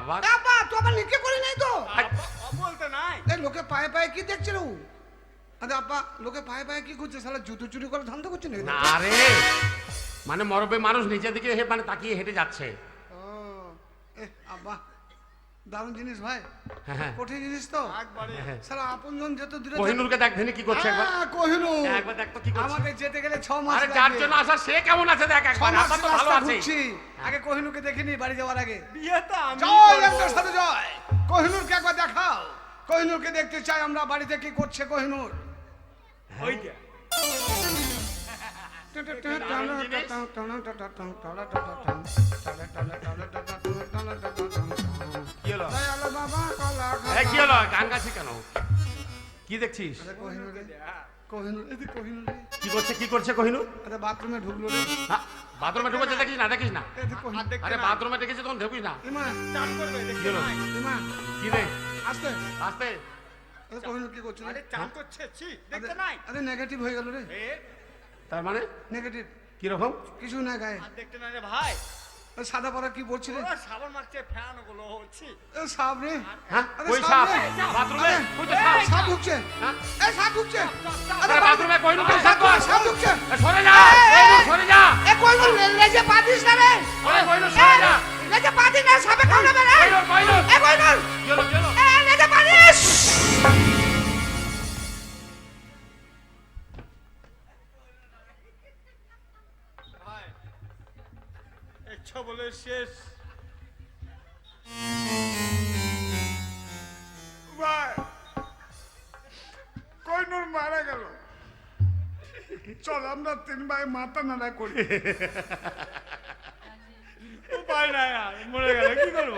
আবার? আব্বা তো আবার লিখে করি নাই তো। বলতে নাই। লোকে পায়ে পায়ে কি দেখছিল আরে আব্বা লোকে পায়ে পায়ে কি করছে? শালা জুতো চুরি করে ধান্দা করছে না আরে মানে মরবে মানুষ নিচের দিকে হে- মানে তাকিয়ে হেঁটে যাচ্ছে। ও এ আব্বা দারুণ জিনিস ভাই। হ্যাঁ। কঠিন জিনিস তো। একবারে সারা আপনজন যত দূরে কোহিনুরকে দেখ কি করছে একবার। হ্যাঁ, একবার দেখ তো কি করছে। আমাদের যেতে গেলে ছ মাস আরে যার জন্য আসা সে কেমন আছে দেখ একবার। তো ভালো আছে। আগে কোহিনুরকে দেখিনি বাড়ি যাওয়ার আগে। বিয়েটা আমি জয় করব। সাথে জয়। কোহিনুরকে একবার দেখাও। কোহিনুরকে দেখতে চাই আমরা বাড়িতে কি করছে কোহিনুর। ওই যে। কি দেখছিস কোহিনুর। কি করছে কি করছে কহিনু? আরে বাথরুমে ঢুকলো বাথরুমে ঢুকেছে দেখিস না দেখিস না। কোহিনুর আরে বাথরুমে দেখেছি তখন ঢুকিস না। কি রে? আস্তে। আসতে। আরে কি করছে আরে চান করছে দেখতে নাই। আরে নেগেটিভ হয়ে গেল রে। তার মানে? নেগেটিভ কি রকম কিছু না গায়ে। দেখতে না রে ভাই। সাদা পরা কি পড়ছি রে ওরা সাবান মারছে ফ্যান ওগুলো হচ্ছে এ সাপ রে। হ্যাঁ? ওই সাপ বাথরুমে? ওই তো সাপ। সাপ ঢুকছে। হ্যাঁ? এই সাপ ঢুকছে। আরে বাথরুমে কহিনু করে সাপ সাপ ঢুকছে। সরে যা সরে যা। এ কই কোহিনুর লেজে পাতিস না রে। আরে কহিনু সরে যা। লেজে পাতিস না সাপে কামড়াবে রে। কহিনু কহিনু এ কোহিনুর কি হলো কি হলো এ লেজে পাতিস বলে শেষ। ভাই কইনুর মারা গেল। চল আমরা তিন ভাই মাথা নাড়া করি। উপায় নাই আর মরে গেল কি করব?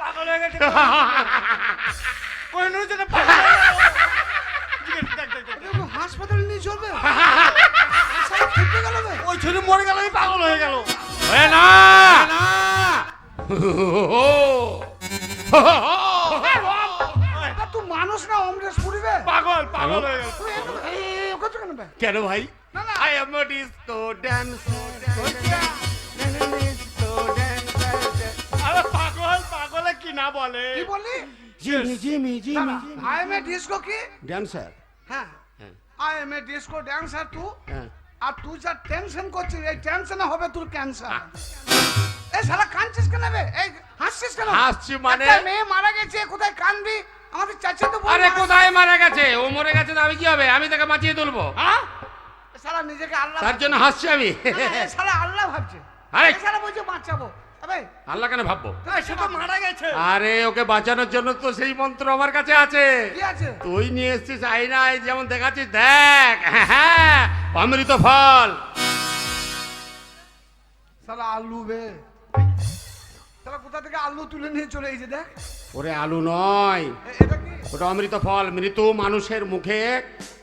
পাগল হয়ে গেছে। কইনুর যেন হাসপাতালে নিয়ে চলবে? ওই ছেলে মরে গেল আমি পাগল হয়ে গেল। না তুই মানুষ না অমরেশ পুরিবে? পাগল হয়ে গেল। কেন ভাই। আই এম আরে কি না বলে? কি বললি Jimmy Jimmy Jimmy I am a disco কি? ড্যান্সার হ্যাঁ। হ্যাঁ। I am a disco dancer তুই হ্যাঁ। আর তুই যা টেনশন করছিস এই টেনশনে হবে তোর ক্যান্সার এই শালা কাঁদছিস কেন বে এই হাসছিস কেন? হাসছি মানে? আমি মেয়ে মারা গেছে কোথায় কানবি আমাদের চাচা তো আরে কোথায় মারা গেছে? ও মরে গেছে তো আমি কি হবে? আমি তাকে বাঁচিয়ে তুলবো। হ্যাঁ? শালা নিজেকে আল্লাহ তার জন্য হাসছি আমি। শালা আল্লাহ ভাবছে। আরে! শালা বলছে বাঁচাবো। আল্লাহ কেন ভাববো? সে তো মারা গেছে। আরে ওকে বাঁচানোর জন্য তো সেই মন্ত্র আমার কাছে আছে। তুই নিয়ে এসছিস আইনায় যেমন দেখাচ্ছিস দেখ। হ্যাঁ অমৃত ফল। শালা আলু বে। শালা কোথা থেকে আলু তুলে নিয়ে চলে এসেছে দেখ। ওরে আলু নয়। ওটা অমৃত ফল মৃত্যু মানুষের মুখে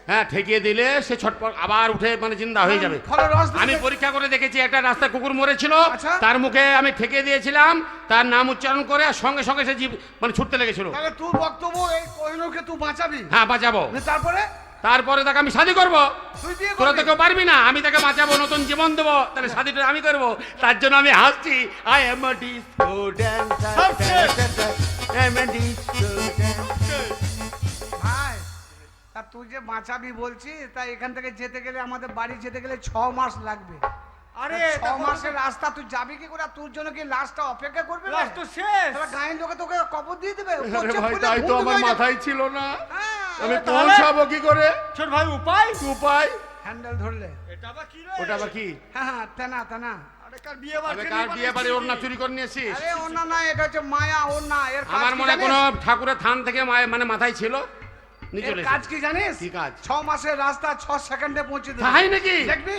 হ্যাঁ ঠেকিয়ে দিলে সে ছটপট আবার উঠে মানে জিন্দা হয়ে যাবে। ফলের আমি পরীক্ষা করে দেখেছি একটা রাস্তায় কুকুর মরেছিল আচ্ছা। তার মুখে আমি ঠেকিয়ে দিয়েছিলাম তার নাম উচ্চারণ করে আর সঙ্গে সঙ্গে সে জীব মানে ছুটতে লেগেছিল। তোর বক্তব্য এই কোহিনুরকে তুই বাঁচাবি? হ্যাঁ বাঁচাবো। তারপরে? তারপরে তাকে আমি শাদি করব। তুই তোরা তো কেউ পারবি না আমি তাকে বাঁচাবো নতুন জীবন দেবো তাহলে শাদিটা আমি করব। তার জন্য আমি হাসছি I am a disco. Dancer তা তুই যে বাঁচাবি বলছিস তাই এখান থেকে যেতে গেলে আমাদের বাড়ি যেতে গেলে ছ মাস লাগবে। আরে ছ মাসের রাস্তা তুই যাবি কি করে? তোর জন্য কি লাশটা অপেক্ষা করবে? না লাস্ট তো শেষ। তাহলে গাঁয়ের লোকে তোকে কবর দিয়ে দেবে? তাই তো আমার মাথায় ছিল না। হ্যাঁ, আমি পৌঁছাবো কি করে? ছোট ভাই উপায়? উপায়? হ্যান্ডেল ধরলে। এটা বা কি রে? ওটা আবার কি? হ্যাঁ হ্যাঁ তেনা তেনা। বিয়ে বাড়ি বিয়ে বাড়ি? ওর না চুরি করে নিয়েছিস আরে ওনা না এটা হচ্ছে মায়া ওর না। এর আমার মনে হয় ঠাকুরের থান থেকে মানে মাথায় ছিল? কাজ কি জানিস? ছ মাসের রাস্তা ছ সেকেন্ডে পৌঁছে দেবে তাই নাকি? দেখবি?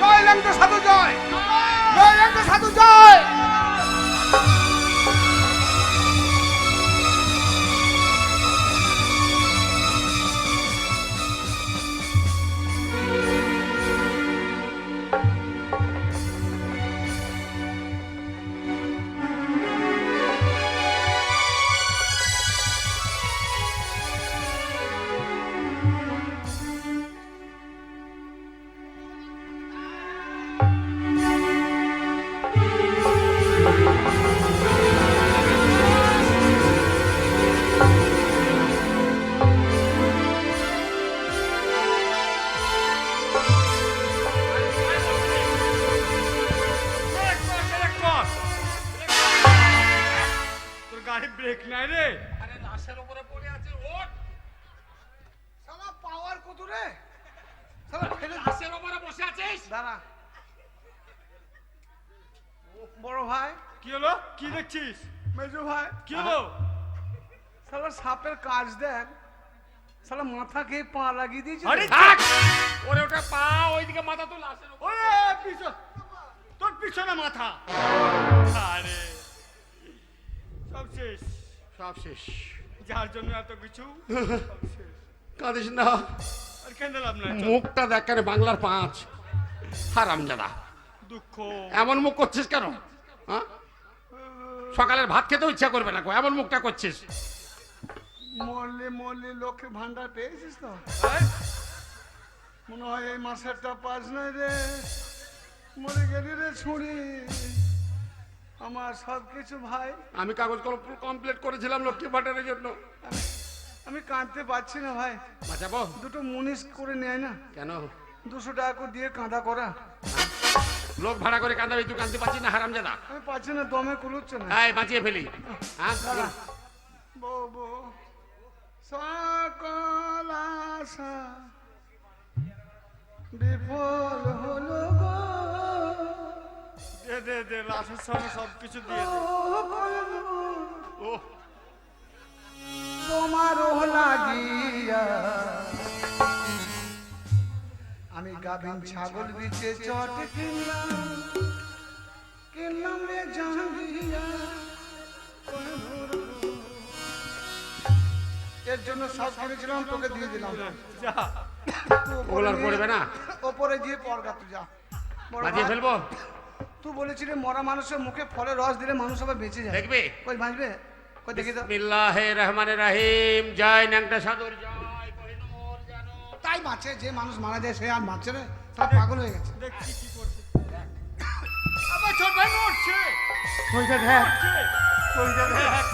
জয় লেঙ্কা সাধু জয়। জয়। লেঙ্কা সাধু জয়। নাই রে। আরে লাশের উপরে পড়ে আছে শালা পাওয়ার কত রে? শালা ফেলে লাশের উপরে বসে আছিস? দাঁড়া। বড় ভাই। কি হলো? কি দেখছিস? মেজো ভাই। কি হলো? শালা সাপের কাজ দেখ। শালা মাথা খেয়ে পা লাগিয়ে দিয়েছে আরে থাক! ওরে ওটা পা ওইদিকে মাথা তো লাশের ওরে পিছন। তোর পিছনে মাথা। আরে। সব শেষ। সব শেষ। যার জন্য এত কিছু। কাঁদিস না। আর কেঁদে লাভ নাই? মুখটা দেখ কেন বাংলার পাঁচ। হারামজাদা দুঃখ। এমন মুখ করছিস কেন? হ্যাঁ? সকালের ভাত খেতেও ইচ্ছা করবে না গো, এমন মুখটা করছিস। মরলে মরলে লক্ষ্মী ভান্ডার পেয়েছিস তো? এই, মনে হয় এই মাসেরটা পাস নাই রে। মরে গেলি রে ছুরি আমার সব কিছু ভাই। আমি কাগজ কমপ্লিট করেছিলাম লক্ষ্মী ভাটারের জন্য। আমি- কাঁদতে পারছি না ভাই। বাঁচাবো? দুটো মুনিশ করে নেয় না। কেন? দুশো টাকা করে দিয়ে কাঁদা করা। লোক ভাড়া করে কাঁদাবি তুই কাঁদতে পারছিস না হারামজাদা। আমি পাচ্ছি না দমে কুলুচ্ছে না। এই বাঁচিয়ে ফেলি। হ্যাঁ। বউ বউ সকল আশা বিফল হলো। দে দে দে লাশের সঙ্গে সব কিছু দিয়ে দে। ও তোমারও লাগিয়া আমি গাভিন ছাগল বিচে চট কিনলাম কিনলাম রে জাঙ্গিয়া এর জন্য সব কিনেছিলাম তোকে দিয়ে দিলাম। যা। পড়বে না? ওপরে গিয়ে পরগা তুই যা। ভাই, ফেলব? তুই বলেছিলি মরা মানুষের মুখে ফলের রস দিলে মানুষ আবার বেঁচে যায় দেখবে কই বাঁচবে কই দেখি তো বিল্লাহে রহমানে রাহিম জয় ন্যাংটা সাধুর জয় কোহিনূর যেন তাই বাঁচে যে মানুষ মারা যায় সে আর বাঁচে রে তার পাগল হয়ে গেছে দেখছি কি করছে আবার ছোট ভাই মরছে ওইটা দেখ মরছে। ওইটা দেখ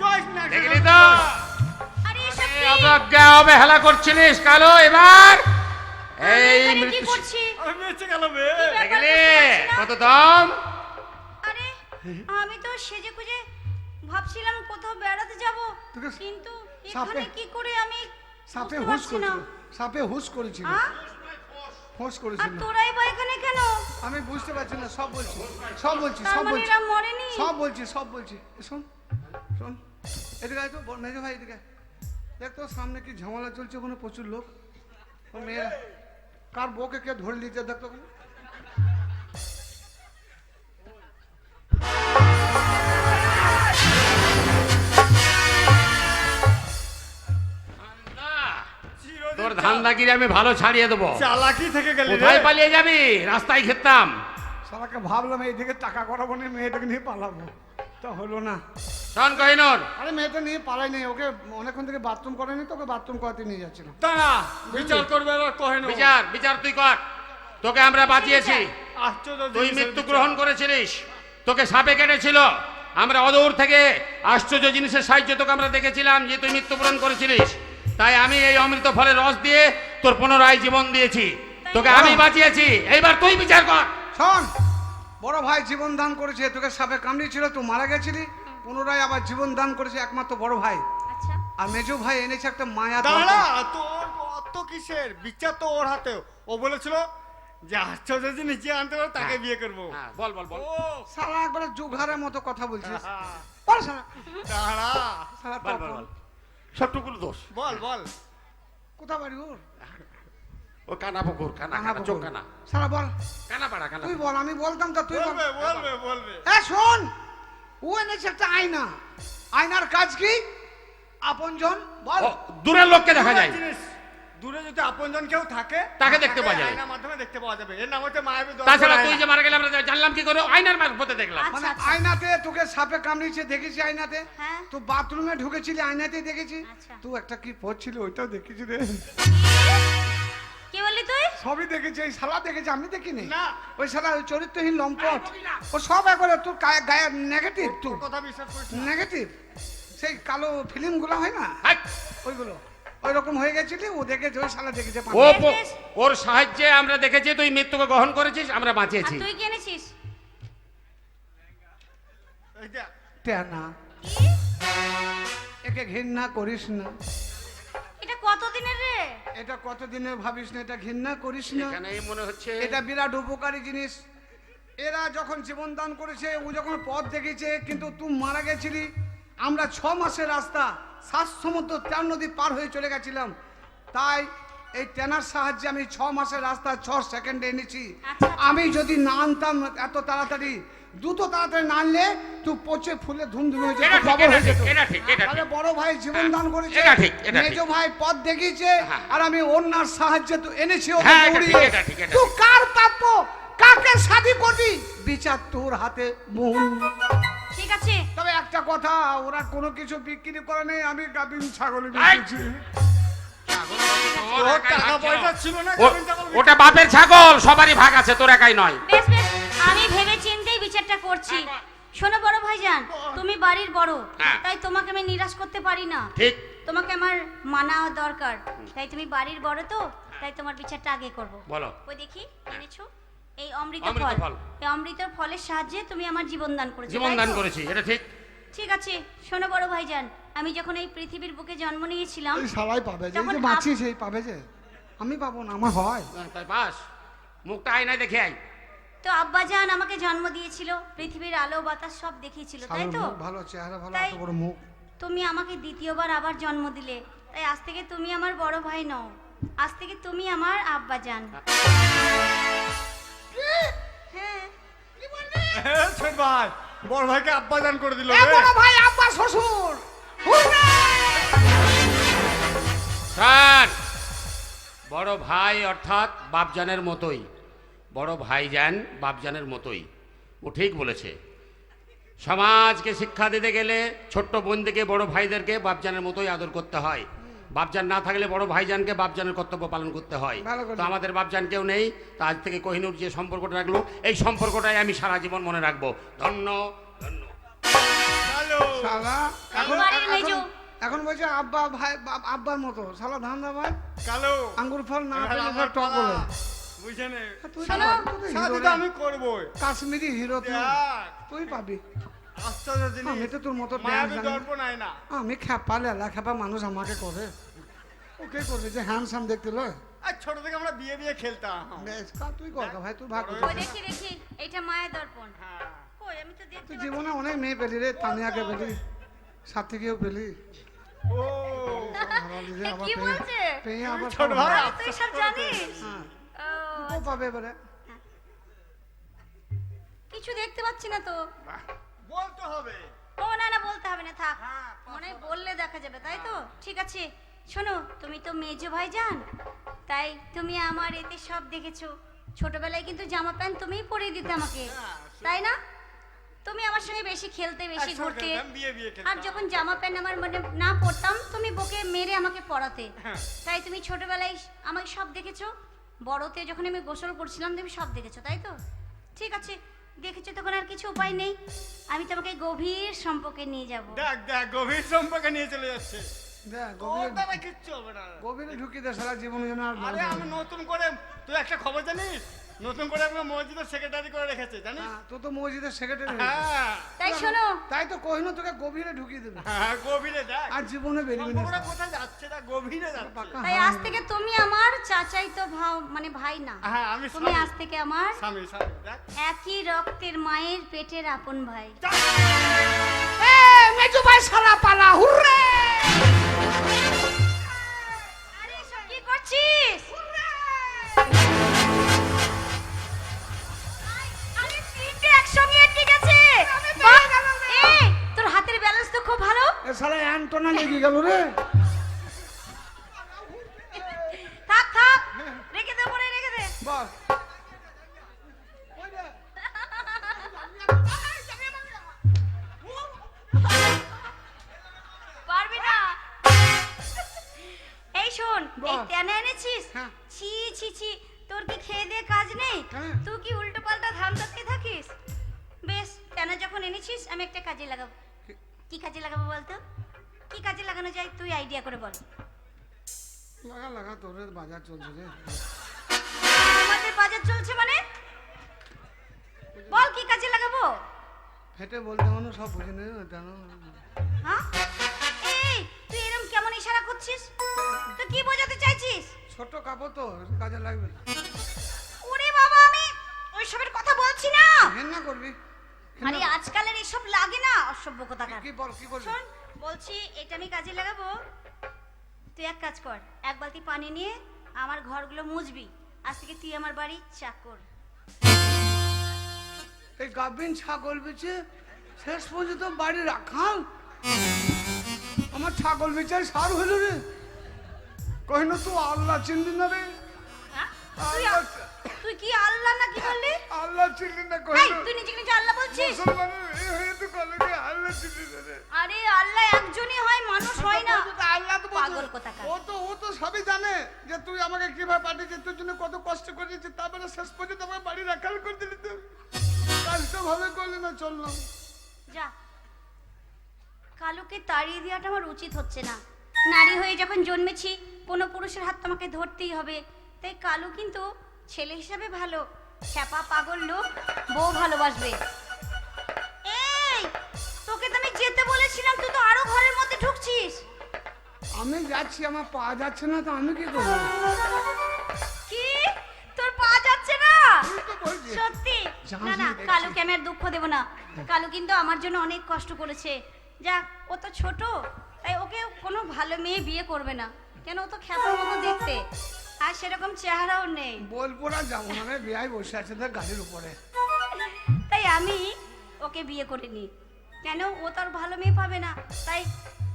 জয় না দেখলি তো? অবজ্ঞা অবহেলা করছিলিস কালো এবার? এই মৃত্যু দেখলি। কত দম? আরে আমি তো সেজে গুজে ভাবছিলাম কোথাও বেড়াতে যাব তোকে কিন্তু এখানে কি করে আমি সাপে হুশ করেছিল। সাপে হুশ করেছিল। হ্যাঁ? হুশ আর করেছিল তোরাই বা এখানে কেন? আমি বুঝতে পারছি না সব বলছি। সব বলছি সব মানে বলছি। এরা মরেনি? সব বলছি সব বলছি। শোন শোন। এদিকে আয় তো মেজো ভাই এদিকে আয়। দেখ তো সামনে কি ঝামেলা চলছে ওখানে প্রচুর লোক। ও মেয়েরা কার বউকে কে ধরে নিতে দেখ তো। ওখানে। চিরদিন তোর চাল- ধান্দাগিরি আমি ভালো ছাড়িয়ে দেবো। চালাকি থেকে গেলি কোথায় পালিয়ে যাবি? রাস্তায় খেতাম। শালাকে ভাবলাম এইদিকে টাকা করাবো না মেয়েটাকে নিয়ে পালাবো। তা হলো না। শোন কহিনুর। আরে মেয়েটা নিয়ে পালাই নেই ওকে অনেকক্ষণ থেকে বাথরুম করেনি তো ওকে বাথরুম করাতে নিয়ে যাচ্ছিলাম। দাঁড়া বিচার করবে এবার কহে না বিচার বিচার তুই কর। তোকে আমরা বাঁচিয়েছি। আশ্চর্য তুই জিনিসের মৃত্যু গ্রহণ করেছিলিস। তোকে সাপে কেটেছিল। আমরা অদূর থেকে আশ্চর্য জিনিসের সাহায্য তোকে আমরা দেখেছিলাম যে তুই মৃত্যুবরণ করেছিলিস। তাই আমি এই অমৃত ফলের রস দিয়ে তোর পুনরায় জীবন দিয়েছি। তোকে আমি বাঁচিয়েছি। এইবার তুই বিচার কর। শোন বড় ভাই জীবন দান করেছে তোকে সাপে কামড়িয়েছিল তুই মারা গেছিলি। পুনরায় আবার জীবন দান করেছে একমাত্র বড় ভাই। আচ্ছা। আর মেজো ভাই এনেছে একটা মায়া দাঁড়া। তোর অত কিসের? বিচার তো ওর হাতে। ও বলেছিল যে আশ্চর্য জিনিস যে আনতে পারে তাকে বিয়ে করব। হ্যাঁ বল বল বল। শালা একবারে জুঘারের মতো কথা বলছিস। হ্যাঁ। বল শালা দাঁড়া। বল বল। বল। সবটুকুর দোষ। বল বল। কোথা বাড়ি ওর? ও কানা পুকুর কানা কানা চোখ কানা। শালা বল। কানা পাড়া কানা। তুই বল আমি বলতাম তো তুই বল। বলবে বলবে। বলবে এ শোন! ও এনেছে একটা আয়না। আয়নার কাজ কি? আপনজন বল। দূরের লোককে দেখা যায়। জিনিস। দূরে যদি আপনজন কেউ থাকে তাকে দেখতে পাওয়া যায়। আয়নার মাধ্যমে দেখতে পাওয়া যাবে। এর নাম হচ্ছে মায়াবী দর্পণ তাছাড়া তুই যে মারা গেলে আমরা জানলাম কি করে? আয়নার মারফতে দেখলাম। আচ্ছা মানে আচ্ছা আয়নাতে তোকে সাপে কামড়িয়েছে দেখেছি আয়নাতে? হ্যাঁ। তুই বাথরুমে ঢুকেছিলি আয়নাতে দেখেছি? আচ্ছা। তুই একটা কি পড়ছিল ওইটাও দেখেছি রে। কি বললি তুই? সবই দেখেছি এই শালা দেখেছি আমি দেখিনি। না। ওই শালা ওই চরিত্রহীন লম্পট। ও সব একবারে তোর গায়ে গায়ে নেগেটিভ তুই তোর। কথা বিশ্বাস করিস নেগেটিভ সেই কালো ফিল্মগুলো হয় না! ওইগুলো। ওই রকম হয়ে গেছিলি ও দেখেছে ওই শালা দেখেছে ও ওর সাহায্যে আমরা দেখেছি তুই মৃত্যুকে গ্রহণ করেছিস আমরা বাঁচিয়েছি। তুই কি এনেছিস? এইটা টেনা কি? একে ঘৃণা করিস না। এটা কতদিনের এটা কতদিনে ভাবিস না এটা ঘৃণা করিস না? এখানেই মনে হচ্ছে এটা বিরাট উপকারী জিনিস। এরা যখন জীবন দান করেছে ও যখন পথ দেখেছে কিন্তু তুই মারা গেছিলি। আমরা ছ মাসের রাস্তা সাত সমুদ্র চার নদী পার হয়ে চলে গেছিলাম। তাই এই ট্রেনার সাহায্যে আমি ছ মাসের রাস্তা ছ সেকেন্ডে এনেছি। আচ্ছা। আমি যদি না আনতাম এত তাড়াতাড়ি দ্রুত তাড়াতাড়ি না আনলে তুই পচে ফুলে ধুমধুম হয়ে যেত। খবর হয়ে যেত এটা ঠিক, এটা তাহলে বড় ভাই জীবন দান করেছে এটা ঠিক, এটা ঠিক। মেজো ভাই পথ দেখিয়েছে হ্যাঁ। আর আমি অন্যার সাহায্যে তুই এনেছি হ্যাঁ, তুই কার প্রাপ্য? কাকে শাদি করবি? বিচার তোর হাতে মোহন। ঠিক আছে। তবে একটা কথা ওরা কোনো কিছু বিক্রি করে নেই আমি গাবিন ছাগল এই! ওটা বাপের ছাগল সবারই ভাগ আছে তোর একাই নয়। বেশ বেশ আমি ভেবে চিন্তেই বিচারটা করছি। শোনো বড় ভাইজান তুমি বাড়ির বড় হ্যাঁ। তাই তোমাকে আমি নিরাশ করতে পারি না। ঠিক। তোমাকে আমার মানা দরকার। তাই তুমি বাড়ির বড় তো তাই তোমার বিচারটা আগে করব। বলো। ওই দেখি এনেছো? এই অমৃত অমৃত ফল। এই অমৃত ফলের সাহায্যে তুমি আমার জীবন দান করেছ জীবন দান? করেছি এটা ঠিক। ঠিক আছে শোনো বড় ভাইজান আমি যখন এই পৃথিবীর বুকে জন্ম নিয়েছিলাম সবাই পাবে যে যে বাঁচিস এই পাবে যে। আমি পাবো না আমার হয়। হ্যাঁ, তাই পাস মুখটা আয়নায় দেখে আই তো আব্বাজান আমাকে জন্ম দিয়েছিল পৃথিবীর আলো বাতাস সব দেখিয়েছিল তাই তো? ভালো চেহারা ভালো এত বড় মুখ। তুমি আমাকে দ্বিতীয়বার আবার জন্ম দিলে। তাই আজ থেকে তুমি আমার বড় ভাই নও। আজ থেকে তুমি আমার আব্বাজান। হ্যাঁ। ছোট ভাই। বড় ভাইকে আব্বা দান করে দিল বড় ভাই আব্বা শ্বশুর। শোন, বড় ভাই অর্থাৎ বাপজানের মতোই। বড় ভাইজান বাপজানের মতোই। ও ঠিক বলেছে। সমাজকে শিক্ষা দিতে গেলে ছোট্ট বোনদেরকে বড় ভাইদেরকে বাপজানের মতোই আদর করতে হয়। বাপজান না থাকলে বড় ভাইজানকে বাপজানের কর্তব্য পালন করতে হয়। তো আমাদের বাপজান কেউ নেই তা আজ থেকে কোহিনুর যে সম্পর্কটা রাখল এই সম্পর্কটাই আমি সারা জীবন মনে রাখব। ধন্য ধন্য। শালা এখন এখন- এখন বলছে আব্বা ভাই বাপ- আব্বার মতো। শালা ধান দা ভাই। কালো। আঙ্গুর ফল না হ্যাঁ, পেলে আমার টক বলে পালা। বুঝে নে। তুই শোনো। তো- তুই তো শাদি তো রে। আমি করবোই। কাশ্মীরি হিরো তুই। দেখ। তুই পাবি। আশ্চর্য আমি তো তোর মতো মায়াবী জানি। না। দর্প নাই না। আমি খেপা লেলা খেপা মানুষ আমাকে করে। ওকে করবে? যে হ্যান্ডসাম দেখতে লয়। আর ছোট থেকে আমরা বিয়ে বিয়ে খেলতাম। বেশ কা তুই ভাই তুই ভাগ ওই দেখি দেখি। এটা মায়ের দর্পণ। হ্যাঁ। তুই জীবনে অনেক মেয়ে পেলি রে তানিয়াকে পেলি সাথীকেও পেলি। ও হারালি রে, এ, আবার কি বলছে? পেয়ে আবার ছোট ভাই। তুই সব জানিস? হ্যাঁ। ও, ও পাবে এবারে। কিছু দেখতে পাচ্ছি না তো। বলতে হবে। ও না না বলতে হবে না থাক। হ্যাঁ, মনে বললে দেখা যাবে তাই তো? ঠিক আছে। শোনো তুমি তো মেজো ভাই যান তাই তুমি আমার এতে সব দেখেছ। ছোটবেলায় কিন্তু জামা প্যান্ট তুমিই পরিয়ে দিতে আমাকে। হ্যাঁ, তাই না? তুমি আমার সঙ্গে বেশি খেলতে বেশি ঘুরতে। আর যখন জামা প্যান্ট আমার মানে না পরতাম তুমি বকে মেরে আমাকে পরাতে হ্যাঁ। তাই তুমি ছোটবেলায় আমাকে সব দেখেছ? বড়তে যখন আমি গোসল করছিলাম তুমি সব দেখেছ তাই তো? ঠিক আছে দেখেছ তখন আর কিছু উপায় নেই? আমি তোমাকে গভীর সম্পর্কে নিয়ে যাব। দেখ দেখ গভীর সম্পর্কে নিয়ে চলে যাচ্ছে। গভীরে দ্বারা কিচ্ছু হবে না। গভীরে ঢুকি দে সারা জীবন যেন আর আরে আমি নতুন করে তুই একটা খবর জানিস? নতুন করে মসজিদের সেক্রেটারি করে রেখেছে জানিস? হ্যাঁ, তুই তো মসজিদের সেক্রেটারি হ্যাঁ তাই শোনো। তাই তো কহিনু তোকে গভীরে ঢুকিয়ে দেবে। হ্যাঁ গভীরে দেখ। আর জীবনে বেরবি না কোথায় যাচ্ছে না গভীরে যাচ্ছে। তাই আজ থেকে তুমি আমার চাচাই তো ভাও মানে ভাই না। হ্যাঁ আমি তুমি আজ থেকে আমার স্বামী স্বামী দেখ। একই রক্তের মায়ের পেটের আপন ভাই। এ মেজু ভাই সারা পালা হুররে! আরে কি করছিস? এই, তোর হাতের ব্যালেন্স তো খুব ভালো। এ অ্যান্টনা লেগে গেল রে। থাক থাক রেখে দে পরে রেখে দে। বস পারবি না। এই শোন এই বল। এনেছিস? হ্যাঁ। ছি ছি ছি তোর কি খেয়ে দিয়ে কাজ নেই? হ্যাঁ। তুই কি উল্টো পাল্টা ধান থাকিস? তেনা যখন এনেছিস? আমি একটা কাজে লাগাবো। কি কাজে লাগাবো বলতো? কি কাজে লাগানো যায় তুই আইডিয়া করে বল। লাগা লাগা তোর বাজার চলছে রে। আমাদের বাজার চলছে মানে? বল কি কাজে লাগাবো? ফেটে বলতে মানে সব বুঝে নেবে কেন? হ্যাঁ? এই তুই এরকম কেমন ইশারা করছিস? তুই কি বোঝাতে চাইছিস? ছোট কাপড় তো কাজে লাগবে ওরে বাবা আমি ওইসবের কথা বলছি না। ঘেন্না করবি? আরে আজকালের এসব লাগে না অসভ্য কথাকার কি বল কি করবি শোন বলছি এটা আমি কাজে লাগাবো। তুই এক কাজ কর এক বালতি পানি নিয়ে আমার ঘরগুলো মুছবি। আজ থেকে তুই আমার বাড়ি চাকর। এই গাভিন ছাগল বেচে শেষ পর্যন্ত বাড়ি রাখাল? আমার ছাগল বেচার সার হইল রে। কহিন তুই আল্লাহ চিনলি না রে? হ্যাঁ? তুই কি আল্লাহ না কি বললি? আল্লাহ চিনলি না কহিন তুই নিজে নিজে আল্লাহ বলছিস? মুসলমানের এই হয়ে তুই কলে কি আল্লাহ না রে। আরে আল্লাহ একজনই হয় মানুষ হয় না। আল্লাহ তো পাগল কোথাকার। ও তো ও তো সবই জানে যে তুই আমাকে কীভাবে পাঠিয়েছিস তোর জন্য কত কষ্ট করেছিস তারপরে শেষ পর্যন্ত আমার বাড়ি রাখাল করে দিলি তুই কাজটা ভালো করলি না চললাম যা। কালুকে তাড়িয়ে দেওয়াটা আমার উচিত হচ্ছে না। নারী হয়ে যখন জন্মেছি কোনো পুরুষের হাত তো আমাকে ধরতেই হবে। তাই কালু কিন্তু ছেলে হিসাবে ভালো। খ্যাপা পাগল লোক বউ ভালোবাসবে। এই তোকে তো আমি যেতে বলেছিলাম তুই তো আরও ঘরের মধ্যে ঢুকছিস। আমি যাচ্ছি আমার পা যাচ্ছে না তো আমি কি করব? কি? তোর পা যাচ্ছে না? সত্যি? না না। কালুকে আমি আর দুঃখ দেব না। কালু কিন্তু আমার জন্য অনেক কষ্ট করেছে। যা ও তো ছোট তাই ওকে কোনো ভালো মেয়ে বিয়ে করবে না। কেন ও তো খ্যাপার মতো দেখতে। আর সেরকম চেহারাও নেই। বোলপুরা যাব না রে বিয়ায় বসে আছে তোর গাড়ির উপরে। তাই আমি ওকে বিয়ে করিনি কেন? ও তো আর ভালো মেয়ে পাবে না। তাই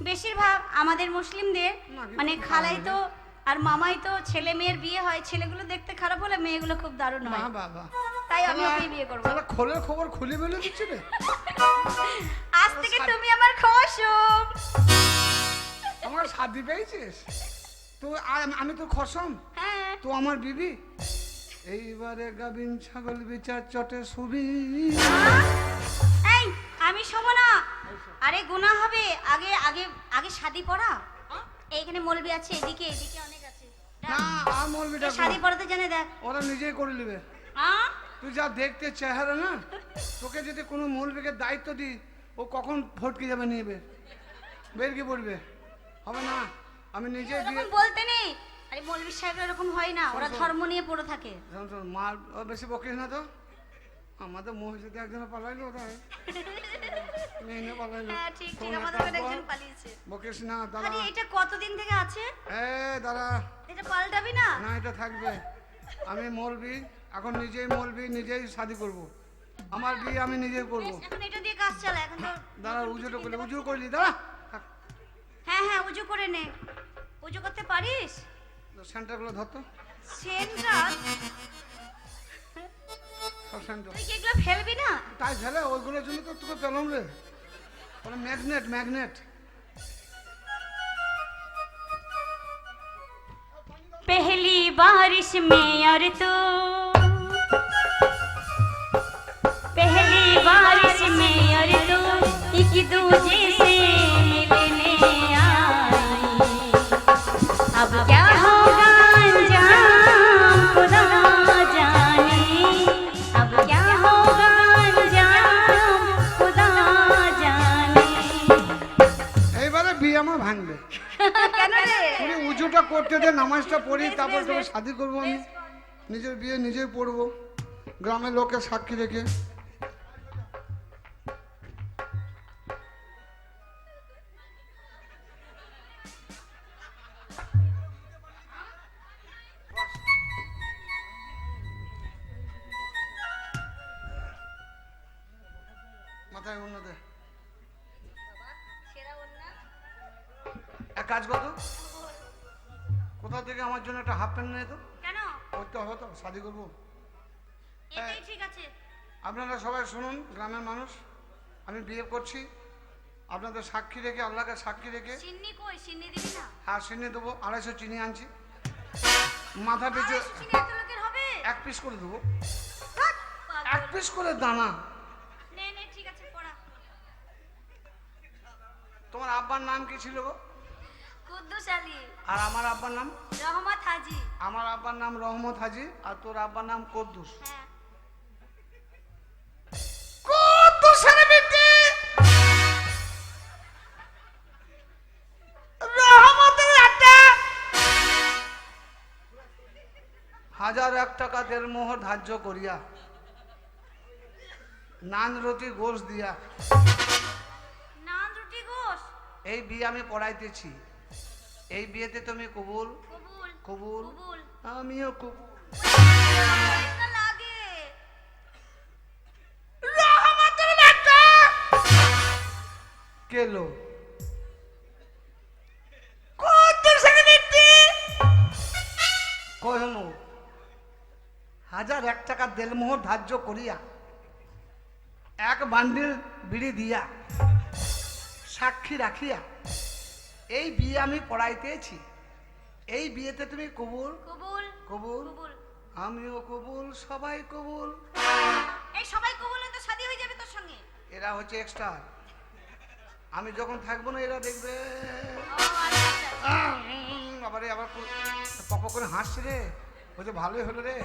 বেশিরভাগ আমাদের মুসলিমদের মানে খালাই তো আর মামাই তো ছেলে মেয়ের বিয়ে হয় ছেলেগুলো দেখতে খারাপ হলে মেয়েগুলো খুব দারুণ মা হয় বাবা তাই আমি ওকে বিয়ে করব। তাহলে খোলের খবর খুলে বেলে দিচ্ছে রে। আজ থেকে তুমি আমার খসম আমার শাদি পেয়েছিস? তুই আ- আমি তো খসম। হ্যাঁ। তো আমার বিবি? এইবারে গাবিন ছাগল বিচার চটে সুবি এই আমি শোবো না। আরে গুনাহ হবে। আগে আগে আগে শাদি পড়া। এইখানে মলবি আছে এদিকে এদিকে অনেক আছে। না আর মলবিটা শাদি পড়াতে জানে দেখ। ওরা নিজেই করে নেবে। আ? তুই যা দেখতে চেহারা না তোকে যদি কোনো মৌলবীকে দায়িত্ব দিই ও কখন ভটকে যাবে নিয়ে বের বের কি পড়বে? হবে না। আমি নিজে এরকম বলতে নেই। আরে মৌলবি সাহেব এরকম হয় না ওরা ধর্ম নিয়ে পড়ে থাকে। ও বেশি বকিস না তো। আমাদের মহিষাতে একজন পালাইলো তাই মেয়ে পালাইলো। হ্যাঁ ঠিক ঠিক আমাদের একজন পালিয়েছে। বকিস না দাদা আরে এটা কতদিন থেকে আছে? এ দাদা এটা পাল্টাবি না? না এটা থাকবে। আমি মলবি এখন নিজেই মলবি নিজেই শাদি করব। আমার বিয়ে আমি নিজেই করব। এখন এটা দিয়ে কাজ চালা এখন তো দাঁড়া উজুটা করলি উজু করলি দাঁড়া। হ্যাঁ হ্যাঁ উজু করে নে। উজু করতে পারিস সেন্টারগুলো ধরতো সেন্টার সব সেন্টার তুই কি এগুলো ফেলবি না তাই ফেলে ওইগুলোর জন্য তো তোকে পেলাম রে ওরা ম্যাগনেট ম্যাগনেট पहली बारिश में और तू पहली बारिश में और तू एक दूजे শাদি করব আমি। নিজের বিয়ে নিজেই পড়ব। গ্রামের লোকের সাক্ষী রেখে। মাথায় অন্য দে। এক কাজ করতো কোথা থেকে আমার জন্য একটা হাফ প্যান্ট নেই তো কেন? করতে হবে তো শাদি করব। এটাই ঠিক আছে। আপনারা সবাই শুনুন গ্রামের মানুষ। আমি বিয়ে করছি। আপনাদের সাক্ষী রেখে আল্লাহকে সাক্ষী রেখে। চিনি কই? চিনি দিবি না? হার চিনি দেবো আড়াইশো চিনি আনছি। মাথা পিছু এক পিস করে দেবো। এক পিস করে দানা। তোমার আব্বার নাম কি ছিল গো? কুদ্দুস আলী। আর আমার আব্বার নাম? রহমত হাজি। আমার আব্বার নাম রহমত হাজি আর তোর আব্বার নাম কদ্দুস। হ্যাঁ। বেটি! রহমতের আড্ডা! হাজার এক টাকা দেড় মোহর ধার্য করিয়া নান রুটি গোশ দিয়া। নান রুটি গোস এই বিয়ে আমি পড়াইতেছি। এই বিয়েতে তুমি কবুল? কবুল আমিও কবুল। কেলো কহনু হাজার এক টাকা দেলমোহর ধার্য করিয়া এক বান্ডিল বিড়ি দিয়া সাক্ষী রাখিয়া এই বিয়ে আমি পড়াইতেছি এই বিয়েতে তুমি কবুল? কবুল। কবুল? আমিও কবুল সবাই কবুল। এই সবাই কবুল তো শাদি হয়ে যাবে তোর সঙ্গে। এরা হচ্ছে এক্সট্রা আমি যখন থাকব না এরা দেখবে। আচ্ছা আচ্ছা। আবার আবার পক করে হাসছে রে। বলছে ভালোই হলো রে।